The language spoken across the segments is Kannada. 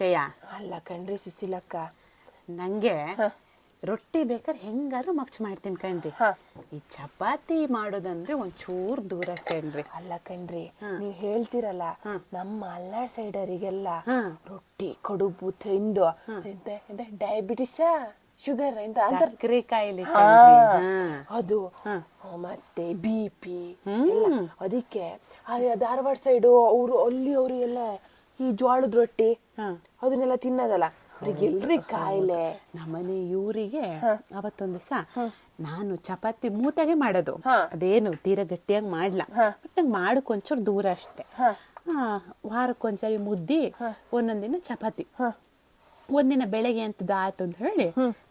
ಪೇಯ ಅಲ್ಲ ಕಣ್ರಿ ಸುಶೀಲಕ್ಕ. ನಂಗೆ ರೊಟ್ಟಿ ಬೇಕಾದ್ರೆ ಹೆಂಗಾರು ಮಗ್ಚ್ ಮಾಡ್ತೀನಿ ಕಣ್ರಿ. ಈ ಚಪಾತಿ ಮಾಡೋದಂದ್ರೆ ಒಂಚೂರ್ ದೂರ ಕಣ್ರಿ. ಅಲ್ಲ ಕಣ್ರಿ ನೀವ್ ಹೇಳ್ತಿರಲ್ಲ ನಮ್ಮ ಅಲ್ಲಾಡ್ ಸೈಡರಿಗೆಲ್ಲ ರೊಟ್ಟಿ ಕಡುಬು ತಿಂದು ಎಂತ ಎಂತ ಡಯಾಬಿಟಿಸ್ ಶುಗರ್ ಎಂತ ಸಕ್ರೆ ಕಾಯಿಲೆ. ಅದು ಮತ್ತೆ ಬಿ ಪಿ ಅದಕ್ಕೆ ಧಾರವಾಡ ಸೈಡು ಅವರು ಅಲ್ಲಿ ಅವರು ಎಲ್ಲ ಈ ಜೋಳದ ರೊಟ್ಟಿ ಅದನ್ನೆಲ್ಲ ತಿನ್ನೋದಲ್ಲ. ಅವ್ರಿಗೆ ಎಲ್ರಿ ಕಾಯಿಲೆ. ನಮ್ಮನೆ ಇವರಿಗೆ ಅವತ್ತೊಂದ್ ದಿವಸ ನಾನು ಚಪಾತಿ ಮೂತಾಗೆ ಮಾಡೋದು. ಅದೇನು ತೀರಾ ಗಟ್ಟಿಯಾಗಿ ಮಾಡ್ಲಾ. ಬಟ್ ನಂಗೆ ಮಾಡಕ್ ಒಂಚೂರು ದೂರ ಅಷ್ಟೇ. ವಾರಕ್ಕೊಂದ್ಸರಿ ಮುದ್ದಿ ಒಂದೊಂದಿನ ಚಪಾತಿ. ಒಂದಿನ ಬೆಳಗ್ಗೆ ಅಂತದ ಆಯ್ತು ಅಂತ ಹೇಳಿ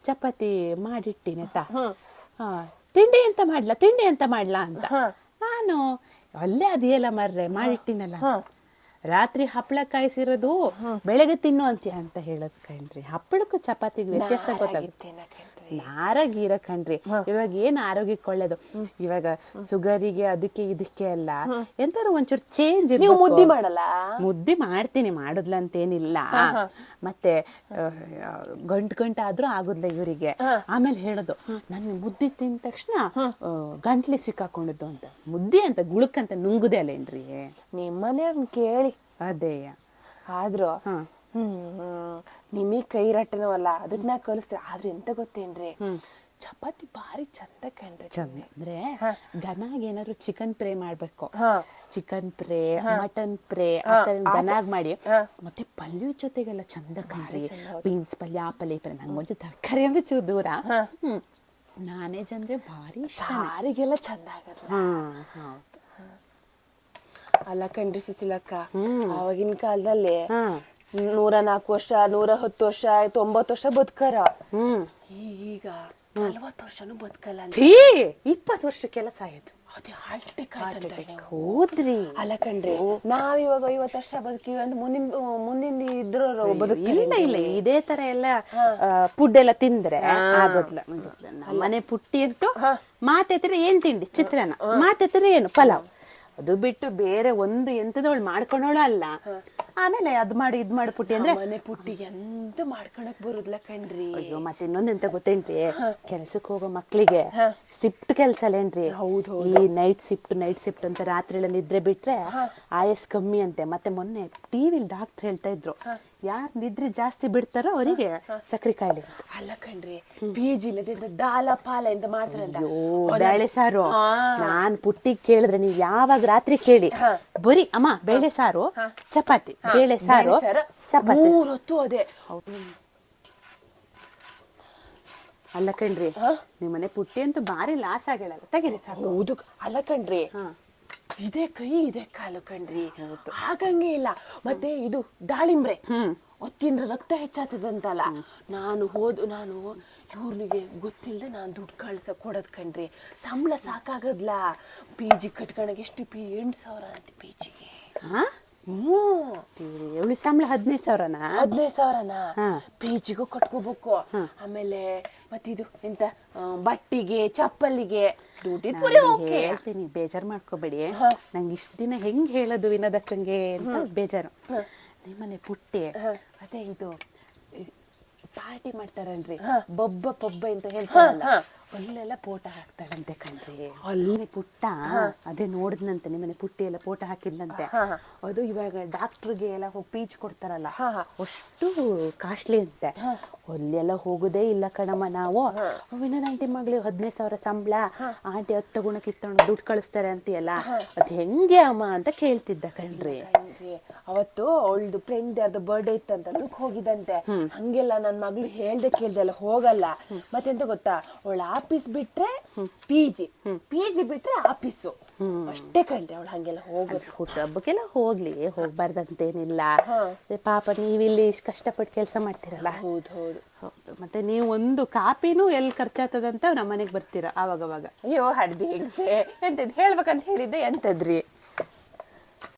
ಚಪಾತಿ ಮಾಡಿಟ್ಟಿನ ಆಯ್ತಾ? ತಿಂಡಿ ಎಂತ ಮಾಡ್ಲಾ? ತಿಂಡಿ ಎಂತ ಮಾಡ್ಲಾ ಅಂತ. ನಾನು ಅಲ್ಲೇ ಅದೇಲ ಮರ್ರೆ ಮಾಡಿಟ್ಟಿನಲ್ಲ. ರಾತ್ರಿ ಹಪ್ಪಳ ಕಾಯಿಸಿರೋದು ಬೆಳಗ್ಗೆ ತಿನ್ನು ಅಂತ ಹೇಳೋದು ಕಣ್ರಿ. ಹಪ್ಪಳಕ್ಕೂ ಚಪಾತಿಗೆ ವ್ಯತ್ಯಾಸ ಗೊತ್ತಾಗುತ್ತೆ. ನಾರ ಗೀರ ಕಣ್ರಿ. ಇವಾಗ ಏನ್ ಆರೋಗ್ಯಕ್ಕೆ ಒಳ್ಳೇದು ಇವಾಗ ಸುಗರಿಗೆ ಅದಕ್ಕೆ ಇದಕ್ಕೆ ಅಲ್ಲ. ಎಂತಾರು ಒಂಚೂರು ಚೇಂಜ್ ನೀವು ಮುದ್ದಿ ಮಾಡಲ್ಲ? ಮುದ್ದಿ ಮಾಡ್ತೀನಿ ಮಾಡುದ್ಲ ಅಂತೇನಿಲ್ಲ ಮತ್ತೆ ಗಂಟು ಗಂಟು ಆದ್ರೂ ಆಗುದ್ಲ ಇವರಿಗೆ. ಆಮೇಲೆ ಹೇಳೋದು ನನ್ ಮುದ್ದಿ ತಿಂದ ತಕ್ಷಣ ಗಂಟ್ಲಿ ಸಿಕ್ಕಾಕೊಂಡಿದ್ದು ಅಂತ. ಮುದ್ದಿ ಅಂತ ಗುಳುಕಂತ ನುಂಗುದೇ ಅಲ್ಲೇನ್ರಿ? ನಿಮ್ಮನೆಯವ್ರನ್ನ ಕೇಳಿ. ಅದೇ ಆದ್ರೂ ನಿಮಗ್ ಕೈ ರಟ್ಟನವಲ್ಲ ಅದನ್ನ ನಾ ಕಲಿಸ್ತೀರ ಆದ್ರೆ ಎಂತ ಗೊತ್ತೇನ್ರಿ? ಚಪಾತಿ ಬಾರಿ ಚಂದ ಕಣ್ರಿ ಚಂದ. ಅಂದ್ರೆ ಗನಾಗ್ ಏನಾದ್ರು ಚಿಕನ್ ಪ್ರೇ ಮಾಡ್ಬೇಕು. ಚಿಕನ್ ಪ್ರೇ ಮಟನ್ ಪ್ರೇ ಆತರ ಗನಾಗ್ ಮಾಡಿ. ಮತ್ತೆ ಪಲ್ಯ ಜೊತೆಗೆಲ್ಲ ಚಂದ ಕಾಣ್ರಿ. ಬೀನ್ಸ್ ಪಲ್ಯ ಆ ಪಲ್ಯ ಪಲ್ಯ ನಂಗೊಂದು ತರಕಾರಿ ಅಂದ್ರೆ ಚೂರು ದೂರ. ಹ್ಮ್. ನಾನೇ ಜನ್ರೆ ಭಾರಿ ಸಾರಿಗೆಲ್ಲ ಚಂದ ಆಗತ್ತ ಅಲ್ಲ ಕಣ್ರಿ ಸುಶೀಲಕ್ಕ ಅವಾಗಿನ ಕಾಲದಲ್ಲಿ ನೂರ ನಾಲ್ಕು ವರ್ಷ ನೂರ ಹತ್ತು ವರ್ಷ ತೊಂಬತ್ತು ವರ್ಷ ಬದುಕರ. ಹ್ಮ್. ಈಗ ನಲ್ವತ್ತು ವರ್ಷನೂ ಬದುಕಲ್ಲ ಅಂತ. ಛೀ ಇಪ್ಪತ್ತು ವರ್ಷಕ್ಕೆಲ್ಲ ಆಯ್ತು. ಅದೇ ಹಾರ್ಟ್ ಅಟ್ಯಾಕ್ ಆಯ್ತಂತೆ. ನೀವು. ಹೋದ್ರಿ. ಅಲ್ಲ ಕಣ್ರಿ ನಾವ್ ಇವಾಗ ಐವತ್ತು ವರ್ಷ ಬದುಕೀವಿ ಅಂದ್ರೆ ಮುಂದಿನ ಮುಂದಿನ ಇದ್ರವ್ರು ಬದುಕ ಇಲ್ಲ ಇಲ್ಲ ಇದೇ ತರ ಎಲ್ಲ ಫುಡ್ ಎಲ್ಲ ತಿಂದ್ರೆ ಆಗೋದ್ಲ ಮನೆ ಪುಟ್ಟಿ ಅಂತೂ ಮಾತೆತ್ತರೆ ಏನ್ ತಿಂಡಿ? ಚಿತ್ರಾನ್ನ. ಮಾತಾಡ್ತಾರೆ ಏನು? ಪಲಾವ್. ಅದು ಬಿಟ್ಟು ಬೇರೆ ಒಂದು ಎಂತದವಳು ಮಾಡ್ಕೊಂಡವಳು ಅಲ್ಲ ಆಮೇಲೆ ಅದ್ ಮಾಡಿ ಇದ್ ಮಾಡಿ ಪುಟ್ಟಿ ಅಂದ್ರೆ ಮನೆ ಪುಟ್ಟಿಗೆ ಎಂತ ಮಾಡ್ಕೊಳಕ್ ಬರುದಿಲ್ಲ ಕಣ್ರಿ. ಅಯ್ಯೋ ಮತ್ತೆ ಇನ್ನೊಂದ್ ಎಂತ ಗೊತ್ತೇನ್ರಿ? ಕೆಲ್ಸಕ್ಕೆ ಹೋಗೋ ಮಕ್ಳಿಗೆ ಶಿಫ್ಟ್ ಕೆಲ್ಸ ಅಲ್ಲೇನ್ರಿ? ಈ ನೈಟ್ ಶಿಫ್ಟ್ ನೈಟ್ ಶಿಫ್ಟ್ ಅಂತ ರಾತ್ರಿ ನಿದ್ರೆ ಬಿಟ್ರೆ ಆಯಸ್ ಕಮ್ಮಿ ಅಂತೆ. ಮತ್ತೆ ಮೊನ್ನೆ ಟಿವಿಲ್ ಡಾಕ್ಟರ್ ಹೇಳ್ತಾ ಇದ್ರು. ಯಾರ್ ನಿದ್ರೆ ಜಾಸ್ತಿ ಬಿಡ್ತಾರೋ ಅವರಿಗೆ ಸಕ್ಕರೆ ಕಾಯಿಲೆ ಅಲ್ಲ ಕಣ್ರಿ ಬೀಜ ಇಲ್ಲದೆ ಇಲ್ಲದಿಂದ ದಾಲ ಪಾಲ ಅಂತ ಮಾಡ್ತಾರೆ ಬೇಳೆ ಸಾರು. ನಾನ್ ಪುಟ್ಟಿ ಕೇಳಿದ್ರೆ ನೀವ್ ಯಾವಾಗ ರಾತ್ರಿ ಕೇಳಿ. ಬರಿ ಅಮ್ಮ ಬೇಳೆ ಸಾರು ಚಪಾತಿ ಬೇಳೆ ಸಾರು ಚಪಾತಿ. ಮೂರ್ ಹೊತ್ತು ಅದೇ. ಅಲ್ಲ ಕಣ್ರಿ ನಿಮ್ಮನೆ ಪುಟ್ಟಿ ಅಂತೂ ಬಾರಿ ಲಾಸ್ ಆಗಿಲ್ಲ. ತೆಗೀರಿ ಸಾಕು. ಹೌದು ಅಲ್ಲ ಕಣ್ರಿ ಇದೇ ಕೈ ಇದೇ ಕಾಲು ಕಣ್ರಿ. ಹಾಗಂಗೆ ಇಲ್ಲ. ಮತ್ತೆ ಇದು ದಾಳಿಂಬ್ರೆ. ಒತ್ತಿಂದ್ರ ರಕ್ತ ಹೆಚ್ಚಾತದಂತಲ್ಲ. ನಾನು ಹೋದು ನಾನು ಇವ್ರಿಗೆ ಗೊತ್ತಿಲ್ಲದೆ ನಾನು ದುಡ್ಡು ಕಳ್ಸ ಕೊಡೋದ್ ಕಣ್ರಿ. ಸಂಬಳ ಸಾಕಾಗದ್ಲಾ? ಪಿ ಜಿ ಕಟ್ಕೊಳಗೆ ಎಷ್ಟು ಪಿ ಎಂಟು ಸಾವಿರ ಅಂತ ಪಿ ಜಿಗೆ ಎವಳಿ ಸಂಬಳ ಹದಿನೈದು ಸಾವಿರನಾ? ಹದಿನೈದು ಸಾವಿರನ. ಪಿ ಜಿಗೂ ಕಟ್ಕೋಬೇಕು. ಆಮೇಲೆ ಮತ್ತಿದು ಎಂತ ಬಟ್ಟಿಗೆ ಚಪ್ಪಲಿಗೆ. ಡ್ಯೂಟಿ ಹೇಳ್ತೀನಿ ಬೇಜಾರ್ ಮಾಡ್ಕೋಬೇಡಿ. ನಂಗೆ ಇಷ್ಟ ದಿನ ಹೆಂಗ್ ಹೇಳೋದು ವಿನೋದಕ್ಕಂಗೆ ಅಂತ ಬೇಜಾರು. ನಿಮ್ಮನೆ ಪುಟ್ಟಿ. ಅದೇ ಇದು ಪಾರ್ಟಿ ಮಾಡ್ತಾರಲ್ರಿ. ಬೊಬ್ಬ ಪೊಬ್ಬ ಅಂತ ಹೇಳ್ತಾರಲ್ಲ. ಅಲ್ಲೆಲ್ಲ ಪೋಟ ಹಾಕ್ತಾಳಂತೆ ಕಣ್ರಿ. ಅಲ್ಲಿ ಪುಟ್ಟ ಅದೇ ನೋಡಿದ್ನಂತೆ ನಿಮ್ಮನೆ ಪುಟ್ಟಿ ಎಲ್ಲ ಪೋಟ ಹಾಕಿದ್ನಂತೆ. ಅದು ಇವಾಗ ಡಾಕ್ಟರ್ಗೆ ಎಲ್ಲ ಹೋಗಿ ಪೀಚ್ ಕೊಡ್ತಾರಲ್ಲ ಅಷ್ಟು ಕಾಸ್ಟ್ಲಿ ಅಂತೆ. ಅಲ್ಲೆಲ್ಲ ಹೋಗುದೇ ಇಲ್ಲ ಕಣಮ್ಮ ನಾವು. ವಿನೋದ್ ಆಂಟಿ ಮಗಳಿಗೆ ಹದಿನೈದು ಸಾವಿರ ಸಂಬಳ. ಆಂಟಿ ಹತ್ತು ಗುಣ ಕಿತ್ತಕೊಂಡು ದುಡ್ಡು ಕಳಿಸ್ತಾರೆ ಅಂತೀಯಲ್ಲ. ಅದು ಹೆಂಗೆ ಅಮ್ಮ ಅಂತ ಕೇಳ್ತಿದ್ದ ಕಣ್ರಿ. ಅವತ್ತು ಅವಳ್ದು ಫ್ರೆಂಡ್ ಯಾರ್ದು ಬರ್ಡೇ ಇತ್ತಂತ ಅದಕ್ಕೆ ಹೋಗಿದಂತೆ ಹಂಗೆಲ್ಲ ನನ್ ಮಗಳು ಹೇಳ್ದೆ ಕೇಳ್ದೆ ಅಲ್ಲ ಹೋಗಲ್ಲ. ಮತ್ತೆಂತ ಗೊತ್ತಾ? ಅವಳ ಆಫೀಸ್ ಬಿಟ್ರೆ ಪಿ ಜಿ. ಪಿ ಜಿ ಬಿಟ್ರೆ ಆಫೀಸು ಅಷ್ಟೇ ಕಣ್ರಿ ಅವಳು ಹಂಗೆಲ್ಲ ಹೋಗೋದು. ಹುಟ್ಟಹಬ್ಬಕ್ಕೆಲ್ಲ ಹೋಗ್ಲಿ. ಹೋಗ್ಬಾರ್ದಂತೇನಿಲ್ಲ ಪಾಪ ನೀವಿಲ್ಲಿ ಇಷ್ಟು ಕಷ್ಟಪಟ್ಟು ಕೆಲಸ ಮಾಡ್ತೀರಲ್ಲ? ಹೌದು ಹೌದು. ಹೌದು. ಮತ್ತೆ ನೀವು ಒಂದು ಕಾಪಿನೂ ಎಲ್ಲಿ ಖರ್ಚಾಗ್ತದಂತ ನಮ್ಮ ಮನೆಗೆ ಬರ್ತೀರಾ ಆವಾಗವಾಗ? ಅಯ್ಯೋ ಹಡ್ದಿ ಹೆಂಗ್ಸೆ ಎಂತದ್ ಹೇಳ್ಬೇಕಂತ ಹೇಳಿದ್ದೆ ಎಂತದ್ರಿ?